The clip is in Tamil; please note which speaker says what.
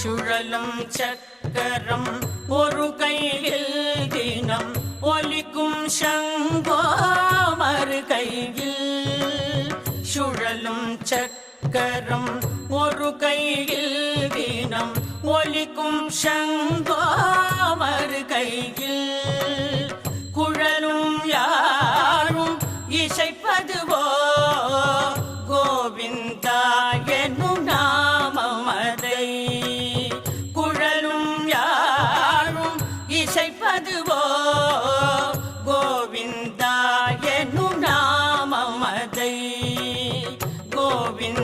Speaker 1: சுழலும் சக்கரம் ஒரு கையில் தினம் ஒலிக்கும் சங்கோ மறு கையில். சுழலும் சக்கரம் ஒரு கையில் தினம் ஒலிக்கும் சங்கோ மறு கையில். குழலும் யாரும் இசை இசைப்பதுவோ கோவிந்தா எனும் நாமமதை கோவிந்த